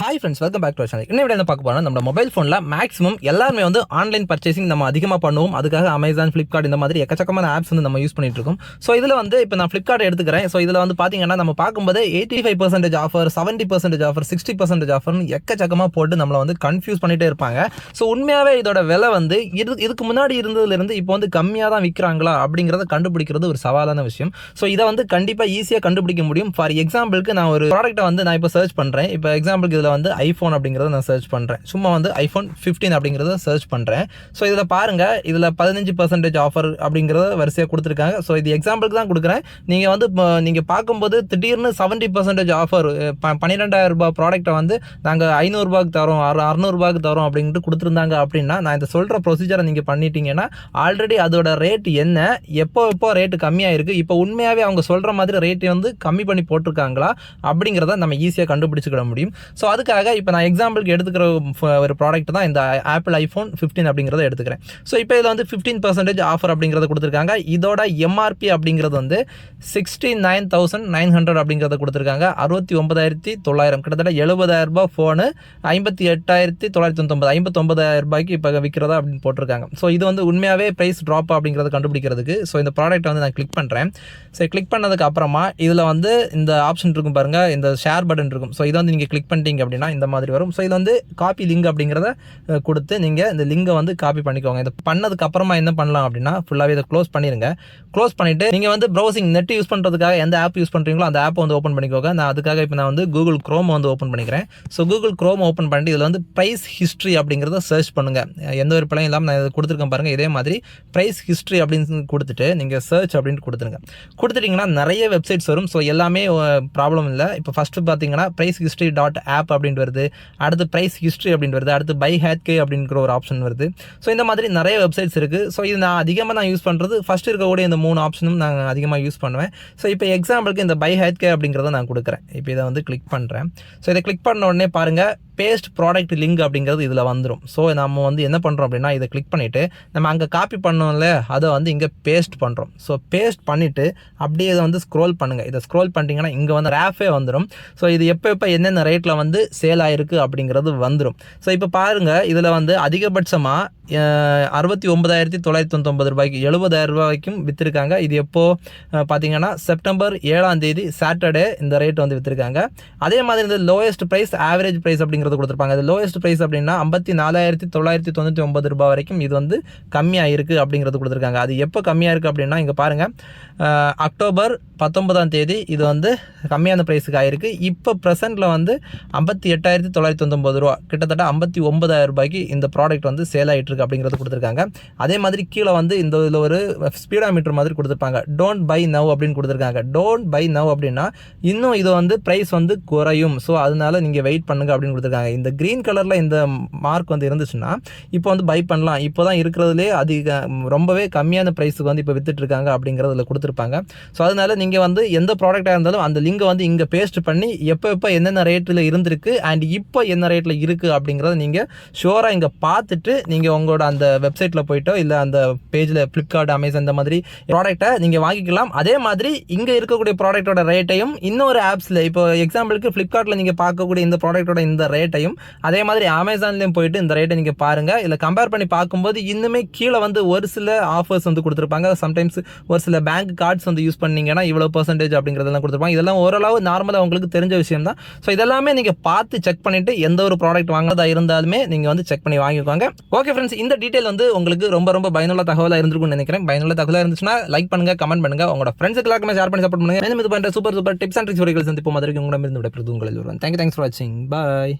Hi friends welcome back to channel என்ன விட என்ன பார்க்க போனால் நம்ம மொபைல் ஃபோனில் மேக்ஸிமம் எல்லாருமே வந்து ஆன்லைன் பர்ச்சேசிங் நம்ம அதிகமாக பண்ணுவோம். அதுக்காக அமேசான் ஃப்ளிப்கார்ட் இந்த மாதிரி எக்கச்சக்கமான ஆப்ஸ் வந்து நம்ம யூஸ் பண்ணிட்டு இருக்கோம். ஸோ இதில் வந்து இப்போ நான் ஃப்ளிப்கார்ட் எடுத்துக்கிறேன். ஸோ இதில் வந்து பார்த்தீங்கன்னா நம்ம பார்க்கும்போது eighty five percentage offer seventy percentage offer sixty percentage ஆஃபர்னு எக்கச்சக்கமாக போட்டு நம்மளை வந்து கன்ஃபியூஸ் பண்ணிட்டே இருப்பாங்க. ஸோ உண்மையாகவே இதோட விலை வந்து இது இதுக்கு முன்னாடி இருந்ததுலேருந்து இப்போ வந்து கம்மியாக தான் விற்கிறாங்களா அப்படிங்கிறத கண்டுபிடிக்கிறது ஒரு சவாலான விஷயம். ஸோ இதை வந்து கண்டிப்பாக ஈஸியாக கண்டுபிடிக்க முடியும். ஃபார் எக்ஸாம்பிளுக்கு நான் ஒரு ப்ராடக்ட்டை வந்து நான் இப்போ சர்ச் பண்ணுறேன் இப்போ எக்ஸாம்பிளுக்கு இதில் வந்து ஐஃபோன் அப்படிங்கிறத நான் சர்ச் பண்ணுறேன் சும்மா வந்து ஐஃபோன் ஃபிஃப்டீன் அப்படிங்கிறத சர்ச் பண்ணுறேன் ஸோ இதில் பாருங்கள் இதில் பதினஞ்சு பர்சன்டேஜ் ஆஃபர் அப்படிங்கிறத வரிசையாக கொடுத்துருக்காங்க. ஸோ இது எக்ஸாம்பிளுக்கு தான் கொடுக்குறேன். நீங்கள் வந்து நீங்கள் பார்க்கும்போது திடீர்னு செவன்ட்டி பர்சன்டேஜ் ஆஃபர் பன்னிரெண்டாயிரம் ரூபாய் ப்ராடக்ட்டை வந்து நாங்கள் ஐநூறுரூபாய்க்கு தரோம் அறு அறநூறுபாய்க்கு தரோம் அப்படின்ட்டு கொடுத்துருந்தாங்க அப்படின்னா நான் இந்த சொல்கிற ப்ரொசீஜரை நீங்கள் பண்ணிட்டீங்கன்னா ஆல்ரெடி அதோட ரேட் என்ன எப்போ எப்போ ரேட்டு கம்மியாக இருக்குது இப்போ உண்மையாகவே அவங்க சொல்கிற மாதிரி ரேட்டை வந்து கம்மி பண்ணி போட்டிருக்காங்களா அப்படிங்கிறத நம்ம ஈஸியாக கண்டுபிடிச்சிக்கிட முடியும். ஸோ அதுக்காக இப்போ நான் எக்ஸாம்பிளுக்கு எடுத்துக்கிற ஒரு ப்ராடக்ட் தான் இந்த ஆப்பிள் ஐஃபோன் ஃபிஃப்டீன் அப்படிங்கிறத எடுத்துக்கிறேன். ஸோ இப்போ இதில் வந்து ஃபிஃப்டீன் பர்சன்டேஜ் ஆஃபர் அப்படிங்கிறத கொடுத்துருக்காங்க. இதோட எம்ஆர்பி அப்படிங்கிறது வந்து sixty nine thousand nine hundred அப்படிங்கிறத கொடுத்துருக்காங்க. அறுபத்தி ஒன்பதாயிரத்தி தொள்ளாயிரம். கிட்டத்தட்ட எழுபதாயிரம் ரூபாய் ஃபோனு ஐம்பத்தி எட்டாயிரத்தி தொள்ளாயிரத்தி தொண்ணூத்தொம்பது ஐம்பத்தொம்பதாயிரம் ரூபாய்க்கு இப்போ விற்கிறதா அப்படின்னு போட்டிருக்காங்க. ஸோ இது வந்து உண்மையாகவே ப்ரைஸ் ட்ராப் அப்படிங்கிறத கண்டுபிடிக்கிறதுக்கு. ஸோ இந்த ப்ராடக்ட்டை வந்து நான் கிளிக் பண்ணுறேன் ஸோ கிளிக் பண்ணதுக்கு அப்புறமா இதில் வந்து இந்த ஆப்ஷன் இருக்கும் பாருங்கள் இந்த ஷேர் பட்டன் இருக்கும். ஸோ இதை வந்து நீங்கள் கிளிக் பண்ணிட்டீங்க அப்படின்னா இந்த மாதிரி வரும். ஸோ இது வந்து காப்பி லிங்க் அப்படிங்கிறத கொடுத்து நீங்கள் இந்த லிங்கை வந்து காப்பி பண்ணிக்கோங்க. இதை பண்ணதுக்கு அப்புறமா என்ன பண்ணலாம் அப்படின்னா ஃபுல்லாகவே இதை க்ளோஸ் பண்ணிடுங்க க்ளோஸ் பண்ணிவிட்டு நீங்கள் வந்து ப்ரௌசிங் நெட் யூஸ் பண்ணுறதுக்காக எந்த ஆப் யூஸ் பண்ணுறீங்களோ அந்த ஆப்பை வந்து ஓப்பன் பண்ணிக்கோங்க. நான் அதுக்காக இப்போ நான் வந்து கூகுள் க்ரோம் வந்து ஓப்பன் பண்ணிக்கிறேன். ஸோ கூகுள் க்ரோம் ஓப்பன் பண்ணிட்டு இதில் வந்து ப்ரைஸ் ஹிஸ்ட்ரி அப்படிங்கிறத சர்ச் பண்ணுங்கள் எந்த ஒரு பிள்ளையும் இல்லாமல் நான் இதை கொடுத்துருக்கேன் பாருங்கள் இதே மாதிரி ப்ரைஸ் ஹிஸ்ட்ரி அப்படின்னு கொடுத்துட்டு நீங்கள் சர்ச் அப்படின்னு கொடுத்துருங்க. கொடுத்துட்டிங்கன்னா நிறைய வெப்சைட்ஸ் வரும். ஸோ எல்லாமே ப்ராப்ளம் இல்லை. இப்போ ஃபஸ்ட்டு பார்த்தீங்கன்னா ப்ரைஸ் ஹிஸ்ட்ரி டாட் ஆப் அப்படின்ட்டு வருது. அடுத்து ப்ரைஸ் ஹிஸ்ட்ரி அப்படின்னு வருது. அடுத்து பை ஹேட்கே அப்படிங்கிற ஒரு ஆப்ஷன் வருது. ஸோ இந்த மாதிரி நிறைய வெப்சைட்ஸ் இருக்குது ஸோ இது நான் அதிகமாக நான் யூஸ் பண்ணுறது ஃபஸ்ட் இருக்கக்கூடிய இந்த மூணு ஆப்ஷனும் நான் அதிகமாக யூஸ் பண்ணுவேன். ஸோ இப்போ எக்ஸாம்பிளுக்கு இந்த பை ஹேட்கே அப்படிங்கிறத நான் கொடுக்குறேன். இப்போ இதை வந்து கிளிக் பண்ணுறேன் ஸோ இதை கிளிக் பண்ண உடனே பாருங்கள் பேஸ்ட் ப்ராடக்ட் லிங்க் அப்படிங்கிறது இதில் வந்துடும் ஸோ நம்ம வந்து என்ன பண்ணுறோம் அப்படின்னா இதை கிளிக் பண்ணிவிட்டு நம்ம அங்கே காப்பி பண்ணோம்ல அதை வந்து இங்கே பேஸ்ட் பண்ணுறோம் ஸோ பேஸ்ட் பண்ணிவிட்டு அப்படியே இதை வந்து ஸ்க்ரோல் பண்ணுங்கள் இதை ஸ்க்ரோல் பண்ணிட்டீங்கன்னா இங்கே வந்து ரேஃபே வந்துடும் ஸோ இது எப்போ எப்போ என்னென்ன ரேட்டில் வந்து சேல் ஆயிருக்கு அப்படிங்கிறது வந்துடும் ஸோ இப்போ பாருங்கள் இதில் வந்து அதிகபட்சமாக அறுபத்தி ஒன்பதாயிரத்தி தொள்ளாயிரத்தி தொண்ணூத்தொம்பது ரூபாய்க்கு எழுபதாயிரம் ரூபாய்க்கும் விற்றுருக்காங்க இது எப்போ? பார்த்தீங்கன்னா செப்டம்பர் ஏழாம் தேதி சாட்டர்டே இந்த ரேட் வந்து விற்றுருக்காங்க அதே மாதிரி இந்த லோயஸ்ட் ப்ரைஸ் ஆவரேஜ் ப்ரைஸ் அப்படிங்கிறது கொடுத்துருப்பாங்க. இது லோயஸ்ட் ப்ரைஸ் அப்படின்னா ஐம்பத்தி நாலாயிரத்தி தொள்ளாயிரத்தி தொண்ணூற்றி ஒன்பது ரூபாய் வரைக்கும் இது வந்து கம்மியாக இருக்குது அப்படிங்கிறது கொடுத்துருக்காங்க. அது எப்போ கம்மியாக இருக்குது அப்படின்னா இங்கே பாருங்கள் அக்டோபர் பத்தொன்பதாம் தேதி இது வந்து கம்மியான ப்ரைஸுக்கு ஆயிருக்கு. இப்போ ப்ரெசென்ட்டில் வந்து ஐம்பத்தி எட்டாயிரத்தி தொள்ளாயிரத்தி தொண்ணூத்தொம்பது ரூபா. கிட்டத்தட்ட ஐம்பத்தி ஒன்பதாயிரம் ரூபாய்க்கு இந்த ப்ராடக்ட் வந்து சேல் ஆகிட்டு இருக்குது அப்படிங்கிறது கொடுத்துருக்காங்க. அதே மாதிரி கீழே வந்து இந்த இதில் ஒரு ஸ்பீடாமீட்டர் மாதிரி கொடுத்துருப்பாங்க. டோன்ட் பை நவ் அப்படின்னு கொடுத்துருக்காங்க. டோன்ட் பை நவ் அப்படின்னா இன்னும் இது வந்து ப்ரைஸ் வந்து குறையும். ஸோ அதனால நீங்கள் வெயிட் பண்ணுங்க அப்படின்னு கொடுத்துருக்காங்க. இந்த க்ரீன் கலரில் இந்த மார்க் வந்து இருந்துச்சுன்னா இப்போ வந்து பை பண்ணலாம். இப்போ தான் இருக்கிறதுலே அதிக ரொம்பவே கம்மியான ப்ரைஸுக்கு வந்து இப்போ வித்துட்ருக்காங்க அப்படிங்கிறதுல கொடுத்துருப்பாங்க. ஸோ அதனால நீங்கள் வந்து எந்த ப்ராடக்டாக இருந்தாலும் அந்த லிங்கை வந்து இங்கே பேஸ்ட் பண்ணி எப்போ எப்போ என்னென்ன ரேட்டில் இருந்திருக்கு அண்ட் இப்போ என்ன ரேட்டில் இருக்குது அப்படிங்கிறத நீங்கள் ஷோராக இங்கே பார்த்துட்டு நீங்கள் உங்களோட அந்த வெப்சைட்டில் போயிட்டோ இல்லை அந்த பேஜில் ஃப்ளிப்கார்ட் அமேசான் இந்த மாதிரி ப்ராடக்ட்டை நீங்கள் வாங்கிக்கலாம். அதே மாதிரி இங்கே இருக்கக்கூடிய ப்ராடக்ட்டோட ரேட்டையும் இன்னொரு ஆப்ஸில் இப்போ எக்ஸாம்பிளுக்கு ஃப்ளிப்கார்ட்டில் நீங்கள் பார்க்கக்கூடிய இந்த ப்ராடக்ட்டோட இந்த ரேட்டையும் அதே மாதிரி அமேசான்லேயும் போயிட்டு இந்த ரேட்டை நீங்கள் பாருங்கள் இதில் கம்பேர் பண்ணி பார்க்கும்போது இன்னுமே கீழே வந்து ஒரு சில ஆஃபர்ஸ் வந்து கொடுத்துருப்பாங்க. சம்டைம்ஸ் ஒரு சில பேங்க் கார்ட்ஸ் வந்து யூஸ் பண்ணீங்கன்னா இவ்வளோ பர்சன்டேஜ் அப்படிங்கிறதெல்லாம் கொடுத்துருப்பாங்க. இதெல்லாம் ஓரளவு நார்மலாக உங்களுக்கு தெரிஞ்ச விஷயம் தான் ஸோ இதெல்லாமே நீங்கள் பார்த்து செக் பண்ணிவிட்டு எந்த ஒரு ப்ராடக்ட் வாங்குறதா இருந்தாலுமே நீங்கள் வந்து செக் பண்ணி வாங்கிக்கோங்க. ஓகே ஃப்ரெண்ட்ஸ் இந்த டீட்டெயில் வந்து உங்களுக்கு ரொம்ப ரொம்ப பயனுள்ள தகவலாக இருந்திருக்கும்னு நினைக்கிறேன். பயனுள்ள தகவலாக இருந்துச்சுன்னா லைக் பண்ணுங்க கமெண்ட் பண்ணுங்க. உங்களோட ஃப்ரெண்ட்ஸுக்கு எல்லாருக்குமே ஷேர் பண்ணி சப்போர்ட் பண்ணுங்க. இது பண்ணுற super super tips and tricks வரைக்கும் சந்திப்போம். மாதிரி உங்களிடம் இருந்து விட உங்களில் வருவேன் தேங்க்யூ தேங்க்ஸ் ஃபார் வாட்சிங் பாய்